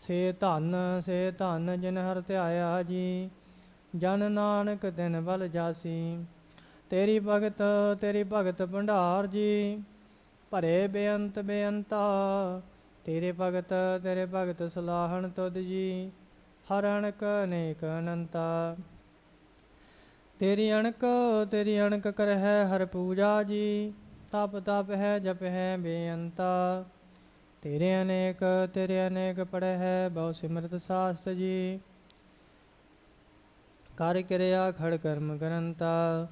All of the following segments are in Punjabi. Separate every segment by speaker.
Speaker 1: ਸੇ ਧਨ ਸੇ ਧਨ ਜਿਨ ਹਰ ਧਿਆਇਆ ਜੀ, ਜਨ ਨਾਨਕ ਤਿਨ ਬਲ ਜਾਸੀ। ਤੇਰੀ ਭਗਤ ਤੇਰੀ ਭਗਤ ਭੰਡਾਰ ਜੀ, ਭਰੇ ਬੇਅੰਤ ਬੇਅੰਤਾ। ਤੇਰੇ ਭਗਤ ਤੇਰੇ ਭਗਤ ਸਲਾਹਣ ਤੁਧ ਜੀ, ਹਰ ਅਣਕ ਅਨੇਕ ਅਨੰਤਾ। ਤੇਰੀ ਅਣਕ ਤੇਰੀ ਅਣਕ ਕਰਹਿ ਹਰ ਪੂਜਾ ਜੀ, ਤਪ ਤਪ ਹੈ ਜਪ ਹੈ ਬੇਅੰਤਾ। ਤੇਰੇ ਅਨੇਕ ਤੇਰੇ ਅਨੇਕ ਪੜ੍ਹੈ ਹੈ ਬਹੁ ਸਿਮਰਤ ਸਾਸਤ ਜੀ। ਕਰ ਕਿਰਿਆ ਖੜ ਕਰਮ ਕਰੰਤਾ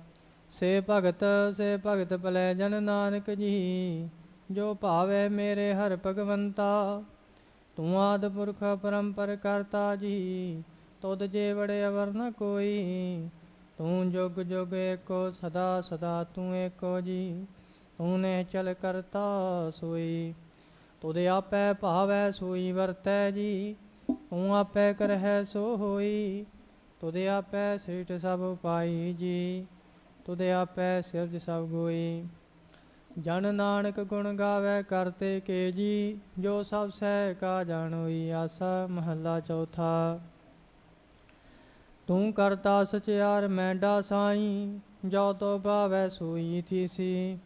Speaker 1: ਸੇ ਭਗਤ ਸੇ ਭਗਤ ਭਲੇ ਜਨ ਨਾਨਕ ਜੀ। ਜੋ ਭਾਵੇ ਮੇਰੇ ਹਰ ਭਗਵੰਤਾ, ਤੂੰ ਆਦ ਪੁਰਖ ਪਰੰਪਰ ਕਰਤਾ ਜੀ। ਤੁਧ ਜੇ ਵੜੇ ਅਵਰ ਨ ਕੋਈ, ਤੂੰ ਜੁਗ ਜੁਗ ਏਕੋ ਸਦਾ ਸਦਾ ਤੂੰ ਏਕੋ ਜੀ। ਤੂੰ ਨੇ ਚਲ ਕਰਤਾ ਸੋਈ। ਤੁਧ ਆਪੈ ਭਾਵੈ ਸੋਈ ਵਰਤੈ ਜੀ, ਤੂੰ ਆਪੈ ਕਰਹਿ ਸੋ ਹੋਈ। ਤੁਧ ਆਪੈ ਸ੍ਰਿਟ ਸਭ ਪਾਈ ਜੀ, ਤੁਧ ਆਪੈ ਸਿਰਜ ਸਭ ਗੋਈ। ਜਨ ਨਾਨਕ ਗੁਣ ਗਾਵੇ ਕਰਤੇ ਕੇ ਜੀ, ਜੋ ਸਭ ਸਹਿ ਕਾ ਜਾਣੋਈ ਆਸਾ ਮਹੱਲਾ ਚੌਥਾ। ਤੂੰ ਕਰਤਾ ਸਚਿਆਰ ਮੈਂਡਾ ਸਾਈ, ਜੋ ਤੋ ਭਾਵੈ ਸੋਈ ਥੀਸੀ,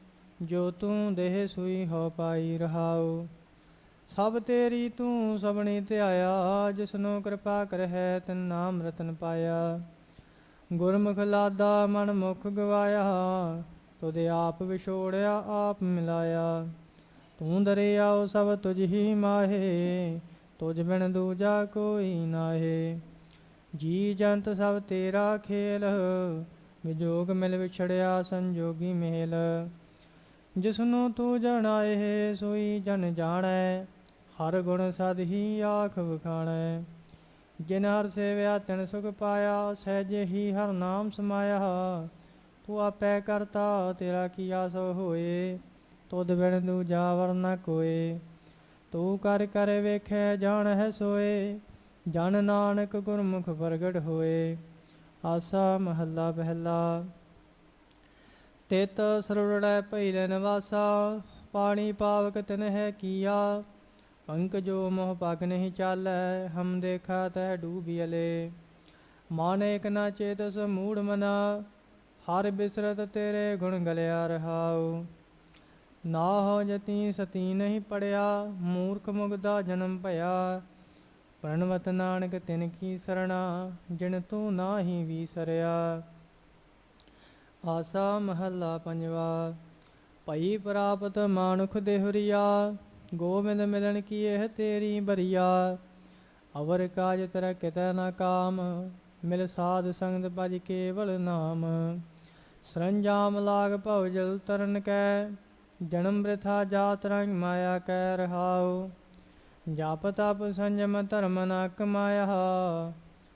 Speaker 1: ਜੋ ਤੂੰ ਦੇਹ ਸੂਈ ਹੋ ਪਾਈ ਰਹਾਉ। ਸਭ ਤੇਰੀ ਤੂੰ ਸਭਨੀ ਧਿਆਇਆ, ਜਿਸਨੂੰ ਕਿਰਪਾ ਕਰਹਿ, ਤਿਨ ਨਾਮ ਰਤਨ ਪਾਇਆ। ਗੁਰਮੁਖ ਲਾਦਾ ਮਨ ਮੁਖ ਗਵਾਇਆ, ਤੁਧ ਆਪ ਵਿਛੋੜਿਆ, ਆਪ ਮਿਲਾਇਆ। ਤੂੰ ਦਰਿਆਉ ਸਭ ਤੁਝ ਹੀ ਮਾਹੇ, ਤੁਝ ਬਿਨ ਦੂਜਾ ਕੋਈ ਨਾਹੇ। ਜੀ ਜੰਤ ਸਭ ਤੇਰਾ ਖੇਲ, ਵਿਜੋਗ ਮਿਲ ਵਿਛੜਿਆ ਸੰਜੋਗੀ ਮੇਲ। ਜਿਸਨੂੰ ਤੂੰ ਜਣਾਏ ਸੋਈ ਜਨ ਜਾਣੈ ਹਰ ਗੁਣ ਸਦ ਹੀ ਆਖ ਵਖਾਣੈ। ਜਿਨ ਹਰ ਸੇਵਿਆ ਤਿਨ ਸੁਖ ਪਾਇਆ, ਸਹਿਜੇ ਹੀ ਹਰ ਨਾਮ ਸਮਾਇਆ। ਤੂੰ ਆਪੈ ਕਰਤਾ, ਤੇਰਾ ਕੀਆ ਸੋ ਹੋਏ। ਤੁਧ ਬਿਨ ਦੂਜਾ ਵਰ ਨ ਕੋਏ। ਤੂੰ ਕਰ ਕਰ ਵੇਖੈ, ਜਾਣ ਹੈ ਸੋਏ। ਜਨ ਨਾਨਕ ਗੁਰਮੁਖ ਪ੍ਰਗਟ ਹੋਏ। ਆਸਾ ਮਹੱਲਾ ਪਹਿਲਾ। ਤਿਤ ਸਰਵੜੈ ਭੈਲੇ ਵਾਸਾ ਪਾਣੀ ਪਾਵਕ ਤਿਨ ਹੈ ਕੀਆ। ਪੰਕ ਜੋ ਮੋਹ ਪਗ ਨਹੀਂ ਚਾਲੈ, ਹਮ ਦੇਖਾ ਤੈ ਡੂਬਿਅਲੇ ਏਕ ਨਾ ਚੇਤਸ ਮੂੜ ਮਨਾ, ਹਰ ਬਿਸਰਤ ਤੇਰੇ ਗੁਣ ਗਲਿਆ ਰਹਾਉ। ਨਾ ਹੋ ਜਤੀ ਸਤੀ ਨਹੀਂ ਪੜਿਆ, ਮੂਰਖ ਮੁਗਦਾ ਜਨਮ ਭਇਆ। ਪ੍ਰਣਵਤ ਨਾਨਕ ਤਿਨ ਕੀ ਸਰਣਾ, ਜਿਨ ਤੂੰ ਨਾਹੀ ਵੀਸਰਿਆ। ਆਸਾ ਮਹੱਲਾ ਪੰਜਵਾ, ਭਈ ਪ੍ਰਾਪਤ ਮਾਨੁਖ ਦੇਹੁਰੀਆ ਗੋਬਿੰਦ ਮਿਲਣ ਕੀ ਇਹ ਤੇਰੀ ਬਰੀਆ? ਅਵਰ ਕਾਜ ਤਰ ਕਿਤੈ ਨਾ ਕਾਮ, ਮਿਲ ਸਾਧ ਸੰਗਤ ਭਜ ਕੇਵਲ ਨਾਮ। ਸਰੰਜਾਮ ਲਾਗ ਭਉ ਜਲ ਤਰਨ ਕੈ, ਜਨਮ ਬ੍ਰਿਥਾ ਜਾਤ ਰੰਗ ਮਾਇਆ ਕੈ ਰਹਾਉ। ਜਪ ਤਪ ਸੰਜਮ ਧਰਮ ਨ ਕਮਾਇਆ,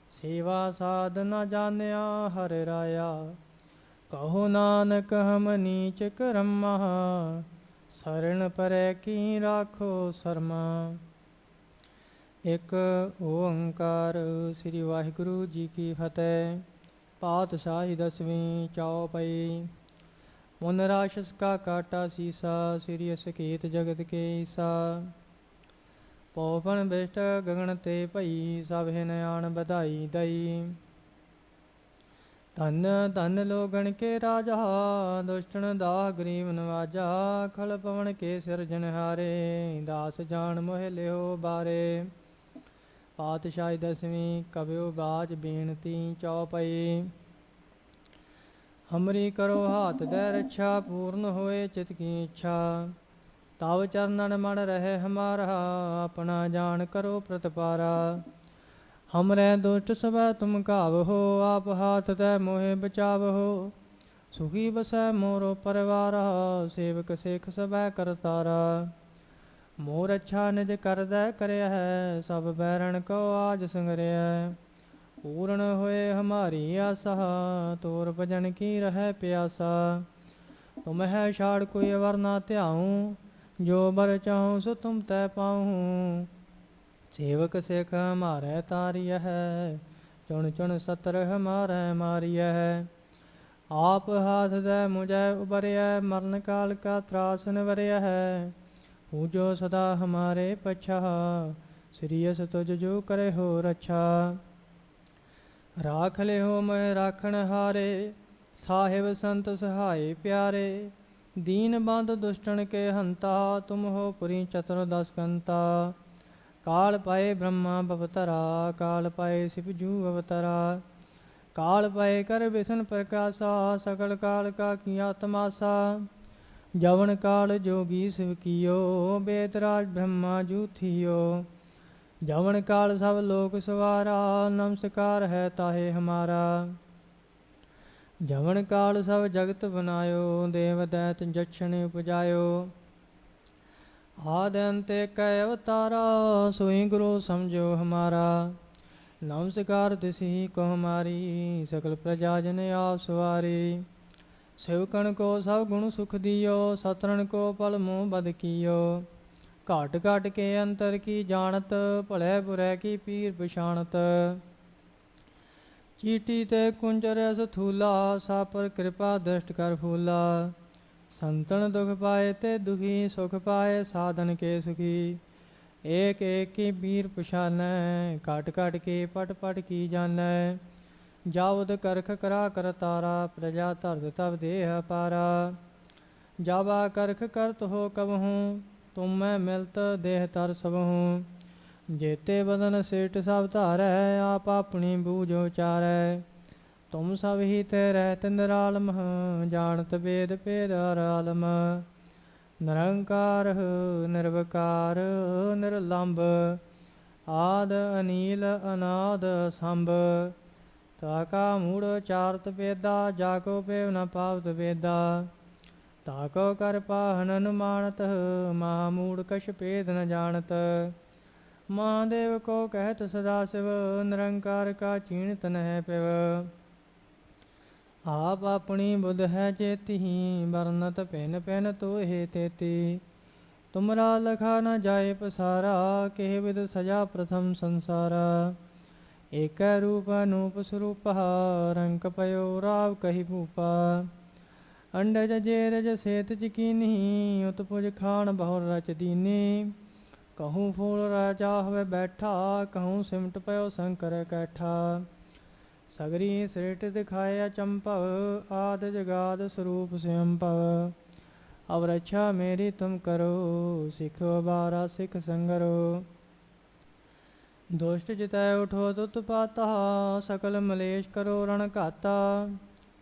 Speaker 1: ਸੇਵਾ ਸਾਧ ਨ ਜਾਣਿਆ ਹਰਿ ਰਾਇਆ। ਕਹੋ ਨਾਨਕ ਹਮ ਨੀਚ ਕਰਮਾ ਸਰਣ ਪਰੈ ਕੀ ਰਾਖੋ ਸਰਮਾ। ਇੱਕ ਓੰਕਾਰ ਸ੍ਰੀ ਵਾਹਿਗੁਰੂ ਜੀ ਕੀ ਫਤਿਹ, ਪਾਤਸ਼ਾਹੀ ਦਸਵੀਂ ਚੌਪਈ ਮੁਨ ਰਾਸ਼ਸ ਕਾ ਕਾਟਾ ਸੀਸਾ, ਸ੍ਰੀ ਅਸਕੀਤ ਜਗਤ ਕੇ ਈਸਾ। ਪੋਪਨ ਬਿਸ਼ਟ ਗਗਨ ਤੇ ਭਈ, ਸਭ ਹਿਨਆਣ ਵਧਾਈ ਦਈ। ਧਨ ਧਨ ਲੋਗਣ ਕੇ ਰਾਜਾ ਦੁਸ਼ਟਨ ਦਾ ਗਰੀਬ ਨਵਾਜਾ, ਖਲ ਪਵਨ ਕੇ ਸਿਰਜਣ ਹਾਰੇ, ਦਾਸ ਜਾਣ ਮੋਹਿ ਲਿਓ ਬਾਰੇ। ਪਾਤਸ਼ਾਹੀ ਦਸਵੀਂ ਕਬਿਓ ਬਾਜ ਬੇਨਤੀ ਚੌਪਈ। ਹਮਰੀ ਕਰੋ ਹਾਥ ਦੇ ਰੱਛਾ, ਪੂਰਨ ਹੋਏ ਚਿਤ ਕੀ ਇੱਛਾ। ਤਵ ਚਰਨਨ ਮਨ ਰਹੇ ਹਮਾਰਾ, ਆਪਣਾ ਜਾਣ ਕਰੋ ਪ੍ਰਤਪਾਰਾ। ਹਮਰੇ ਦੁਸ਼ਟ ਸਭੈ ਤੁਮ ਕਾਵਹੋ ਆਪ ਹਾਥ ਤੈ ਮੋਹਿ ਬਚਾਵਹੋ। ਸੁਖੀ ਬਸੈ ਮੋਰੋ ਪਰਿਵਾਰ, ਸੇਵਕ ਸੇਖ ਸਭੈ ਕਰਤਾਰਾ। ਮੋਰ ਅੱਛਾ ਨਿਜ ਕਰਦਾ ਕਰਿਆ ਹੈ ਸਭ ਬੈਰਣ ਕੋ ਆਜ ਸੰਗਰਿਆ ਪੂਰਨ ਹੋਏ ਹਮਾਰੀ ਆਸਾ, ਤੋਰ ਭਜਨ ਕੀ ਰਹਿ ਪਿਆਸਾ। ਤੁਮ ਹੈ ਛਾੜ ਕੋਈ ਅਵਰ ਧਿਆਉ, ਜੋ ਬਰ ਚਾਹੂੰ ਸੋ ਤੁਮ ਤੈ ਪਾਉ। ਸੇਵਕ ਸਿਖ ਹਮਾਰੇ ਤਾਰਿਆ ਹੈ ਚੁਣ ਚੁਣ ਸਤਰ ਹਮਾਰੇ ਮਾਰਿਆ ਹੈ ਆਪ ਹਾਥ ਦੇ ਮੁਝੈ ਉਬਰਿਆ ਮਰਨ ਕਾਲ ਕਾ ਤਰਾਸ ਨਿਵਰਿਆ ਹੈ ਪੂਜੋ ਸਦਾ ਹਮਾਰੇ ਪਛਾ ਸ੍ਰੀਅਸ ਤੁਜ ਜੋ ਕਰੇ ਹੋ ਰਛਾ। ਰਾਖ ਲਿਓ ਮੈਂ ਰਾਖਣ ਹਾਰੇ, ਸਾਹਿਬ ਸੰਤ ਸਹਾਈ ਪਿਆਰੇ। ਦੀਨ ਬੰਦ ਦੁਸ਼ਟਣ ਕੇ ਹੰਤਾ, ਤੁਮ ਹੋ ਪੁਰੀ ਚਤੁਰ ਦਸ ਕੰਤਾ ਕਾਲ ਪਾਏ ਬ੍ਰਹਮਾ ਬਵਤਰਾ ਕਾਲ ਪਾਏ ਸਿਵਜੂ ਅਵਤਰਾ ਕਾਲ ਪਾਏ ਕਰ ਵਿਸ਼ਨ ਪ੍ਰਕਾਸ਼ਾ ਸਕਲ ਕਾਲ ਕਾ ਕੀਆ ਤਮਾਸਾ ਜਵਨ ਕਾਲ ਜੋਗੀ ਸਿਵ ਕੀਓ ਬੇਤਰਾਜ ਬ੍ਰਹਮਾ ਜੂਥਿਓ ਜਵਨ ਕਾਲ ਸਭ ਲੋਕ ਸਵਾਰਾ ਨਮਸਕਾਰ ਹੈ ਤਾਹੇ ਹਮਾਰਾ ਜਵਨ ਕਾਲ ਸਭ ਜਗਤ ਬਨਾਇਓ ਦੇਵ ਦੈਤ ਜਛਣ ਉਪਜਾਇਓ ਆਦਿ ਅੰਤੇ ਕੈ ਅਵਤਾਰਾ, ਸੋਈ ਗੁਰੂ ਸਮਝੋ ਹਮਾਰਾ। ਨਮਸਕਾਰ ਤਿਸੀ ਕੋ ਹਮਾਰੀ ਸਕਲ ਪ੍ਰਜਾ ਜਨ ਆਪ ਸਵਾਰੀ। ਸੇਵਕਣ ਕੋ ਸਭ ਗੁਣ ਸੁਖ ਦਿਓ ਸਤਰਨ ਕੋ ਪਲ ਮੂਹ ਬਦ ਕੀਓ। ਘਾਟ ਘਾਟ ਕੇ ਅੰਤਰ ਕੀ ਜਾਣਤ, ਭਲੇ ਬੁਰੇ ਕੀ ਪੀਰ ਪਛਾਣਤ। ਚੀਟੀ ਤੇ ਕੁੰਜਰ ਸਥੂਲਾ ਸਾ ਪਰ ਕਿਰਪਾ ਦ੍ਰਿਸ਼ਟ ਕਰ ਫੂਲਾ। ਸੰਤਨ ਦੁਖ ਪਾਏ ਤੇ ਦੁਖੀ ਸੁਖ ਪਾਏ, ਸਾਧਨ ਕੇ ਸੁਖੀ। ਏਕ ਏਕ ਕੀ ਪੀਰ ਪਛਾਨੈ, ਘਟ ਘਟ ਕੇ ਪਟ ਪਟ ਕੀ ਜਾਣੈ। ਜਾਵਦ ਕਰਖ ਕਰਾ ਕਰ ਤਾਰਾ, ਪ੍ਰਜਾ ਧਰਤ ਤਬ ਦੇਹ ਪਾਰਾ ਜਾਵਾ ਕਰਖ ਕਰਤ ਹੋ ਕਬਹੂੰ ਤੁਮ ਮੈਂ ਮਿਲਤ ਦੇਹ ਤਰ ਸਬਹੂੰ ਜੇਤੇ ਬਦਨ ਸੇਟ ਸਭ ਧਾਰੈ, ਆਪ ਆਪਣੀ ਬੂਝੋ ਚਾਰੈ ਤੁਮ ਸਭ ਹੀ ਤੇ ਰਹਿਤ ਨਿਰਾਲਮ, ਜਾਣਤ ਵੇਦ ਭੇਦ ਆਲਮ ਨਿਰੰਕਾਰ, ਨਿਰਵਕਾਰ ਨਿਰਲੰਭ ਆਦ ਅਨੀਲ, ਅਨਾਦ ਸੰਭ। ਤਾਕਾ ਮੂੜ ਚਾਰਤ ਵੇਦਾ, ਜਾਕੋ ਪੇਵ ਨ ਪਾਵਤ ਵੇਦਾ। ਤਾਕੋ ਕਰ ਪਾਹਨ ਅਨੁਮਾਨਤ ਮਾ ਮੂੜ ਕਛ ਭੇਦ ਨ ਜਾਣਤ। ਮਹਾਦੇਵ ਕੋ ਕਹਿਤ ਸਦਾ ਸਿਵ, ਨਿਰੰਕਾਰ ਕਾ ਚੀਣਤ ਨਹਿ ਪਿਵ। ਆਪ ਆਪਣੀ ਬੁੱਧ ਹੈ ਚੇਤੀ ਵਰਨਤ ਪਿਨ ਪਿਨ ਤੋਹੇ ਤੇਤੀ ਤੁਮਰਾ ਲਖਾ ਨ ਜਾਏ ਪਸਾਰਾ ਕਿਹ ਵਿਦ ਸਜਾ ਪ੍ਰਥਮ ਸੰਸਾਰਾ ਏਕੈ ਰੂਪ ਅਨੂਪ ਸਰੂਪ ਰੰਕ ਪਇਓ ਰਾਵ ਕਹੀ ਭੂਪਾ ਅੰਡਜ ਜੇਰਜ ਸੇਤ ਚਕੀਨੀ ਉਤਪੁਜ ਖਾਨ ਬਹੁਰ ਰਚ ਦੀਨੀ ਕਹੂੰ ਫੂਲ ਰਾਜਾ ਹੋਵੇ ਬੈਠਾ ਕਹੂੰ ਸਿਮਟ ਪਇਓ ਸ਼ੰਕਰ ਕੈਠਾ ਸਗਰੀ ਸ੍ਰਿਟ ਦਿਖਾਇਆ ਚੰਪਵ ਆਦ ਜਗਾਦ ਸਰੂਪ ਸਿਅੰਪਵ ਅਵ ਰੱਛਾ ਮੇਰੀ ਤੁਮ ਕਰੋ, ਸਿਖੋ ਬਾਰਾ ਸਿਖ ਸੰਗਰੋ। ਦੁਸ਼ਟ ਜਿਤੈ ਉਠੋ ਤੁਤ ਪਾਤਾ, ਸਕਲ ਮਲੇਸ਼ ਕਰੋ ਰਣ ਘਾਤਾ।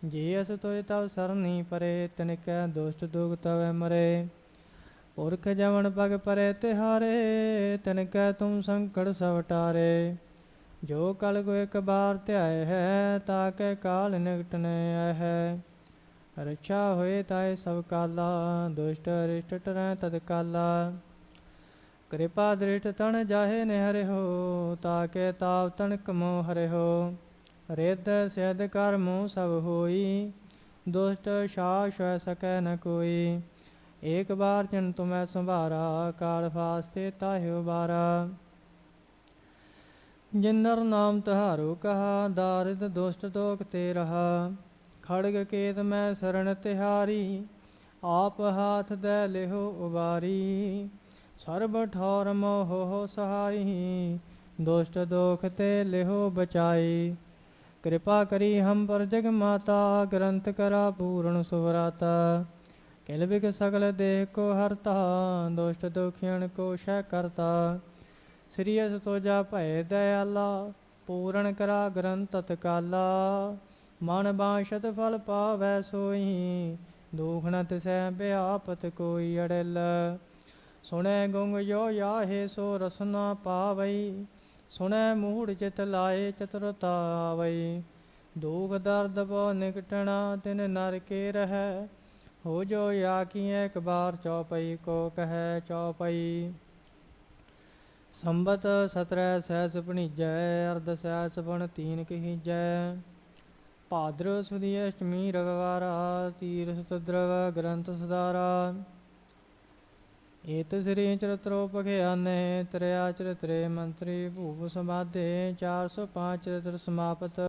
Speaker 1: ਜੇ ਅਸ ਤੋਇ ਤਵ ਸਰਨੀ ਪਰੇ ਤਿਨਕੈ ਦੁਸ਼ਟ ਦੁਗ ਤਵੈ ਮਰੇ। ਪੁਰਖ ਜਵਨ ਪਗ ਪਰੇ ਤਿਹਾਰੇ ਤਿਨਕੈ ਤੁਮ ਸੰਕਟ ਸਵਟਾਰੇ ਜੋ ਕਲ ਕੋ ਇੱਕ ਬਾਰ ਧਿਆਏ ਹੈ ਤਾਕੇ ਕਾਲ ਨਿਕਟ ਨ ਆਏ ਹੈ। ਰਛਾ ਹੋਏ ਤਾਏ ਸਭ ਕਾਲਾ, ਦੁਸ਼ਟ ਰਿਸ਼ਟ ਟਰੈ ਤਦ ਕਾਲਾ। ਕਿਰਪਾ ਦ੍ਰਿਸ਼ਟ ਤਣ ਜਾਹੇ ਨਿਹਰਿ ਹੋ ਤਾਕੇ ਤਾਪ ਤਣਕ ਮੋ ਹਰੇ ਹੋ। ਰਿੱਧ ਸਿਧ ਕਰਮੁ ਸਭ ਹੋਈ, ਦੁਸ਼ਟ ਸ਼ਾਸ ਹੋਇ ਸਕੈ ਨ ਕੋਈ। ਏਕ ਬਾਰ ਜਨ ਤੁਮੈ ਸੰਭਾਰਾ, ਕਾਲ ਫਾਸਤੇ ਤਾਹਿਓ ਬਾਰਾ। ਜਿਨਰ ਨਾਮ ਤਹਾਰੋ ਕਹਾ, ਦਾਰਿਦ ਦੁਸ਼ਟ ਦੋਖ ਤੇ ਰਹਾ। ਖੜਗ ਕੇਤ ਮੈਂ ਸਰਣ ਤਿਹਾਰੀ, ਆਪ ਹਾਥ ਦੇ ਲਿਹੋ ਉਬਾਰੀ। ਸਰਬ ਠੌਰ ਮੋਹ ਹੋ ਸਹਾਈ ਦੁਸ਼ਟ ਦੋਖ ਤੇ ਲਿਹੋ ਬਚਾਈ। ਕਿਰਪਾ ਕਰੀ ਹਮ ਪਰ ਜਗ ਮਾਤਾ, ਗ੍ਰੰਥ ਕਰਾ ਪੂਰਨ ਸੁਵਰਾਤਾ। ਕਿਲ ਬਿਕ ਸਗਲ ਦੇਹ ਕੋ ਹਰਤਾ, ਦੁਸ਼ਟ ਦੁਖਿਆਨ ਕੋ ਸ਼ੈ ਕਰਤਾ। ਸ੍ਰੀ ਅਸ ਤੋਜਾ ਭੈ ਦਇਆਲਾ, ਪੂਰਨ ਕਰਾ ਗ੍ਰੰਥ ਤਤਕਾਲਾ। ਮਨ ਬਾਸ਼ਤ ਫਲ ਪਾਵੈ ਸੋਈ ਦੁਖ ਸੈ ਬਿਆਪਤ ਕੋਈ ਅੜਲ। ਸੁਣੈ ਗੁੰਗ ਜੋ ਯਾਹੇ ਸੋ ਰਸਨਾ ਪਾਵਈ, ਸੁਣੈ ਮੂੜ ਚਿਤ ਲਾਏ ਚਤੁਰਤਾ ਆਵਈ। ਦੁਖ ਦਰਦ ਬੋ ਨਿਕਟਣਾ ਤਿਨ ਨਰ ਕੇ ਰਹੈ, ਹੋ ਜੋ ਯਾ ਕੀ ਇੱਕ ਬਾਰ ਚੌਪਈ ਕੋ ਕਹੈ ਚੌਪਈ। ਸੰਬਤ ਸਤਰੈ ਸਹਿਸ ਭਣੀਜੈ, ਅਰਧ ਸਹਿਸ ਬਣ ਤੀਨ ਕਹੀਜੈ। ਭਾਦਰ ਸੁਦੀ ਅਸ਼ਟਮੀ ਰਵਿਵਾਰਾ ਤੀਰਥ ਦਰਵ ਗ੍ਰੰਥ ਸੁਦਾਰਾ ਏਤ ਸ੍ਰੀ ਚਰਤਰੋ ਪਖਿਆਨੇ ਤ੍ਰਿਆ ਚਰਿਤਰੇ ਮੰਤਰੀ ਭੂਪ ਸਮਾਦੇ 405 ਚਰਿਤਰ ਸਮਾਪਤ।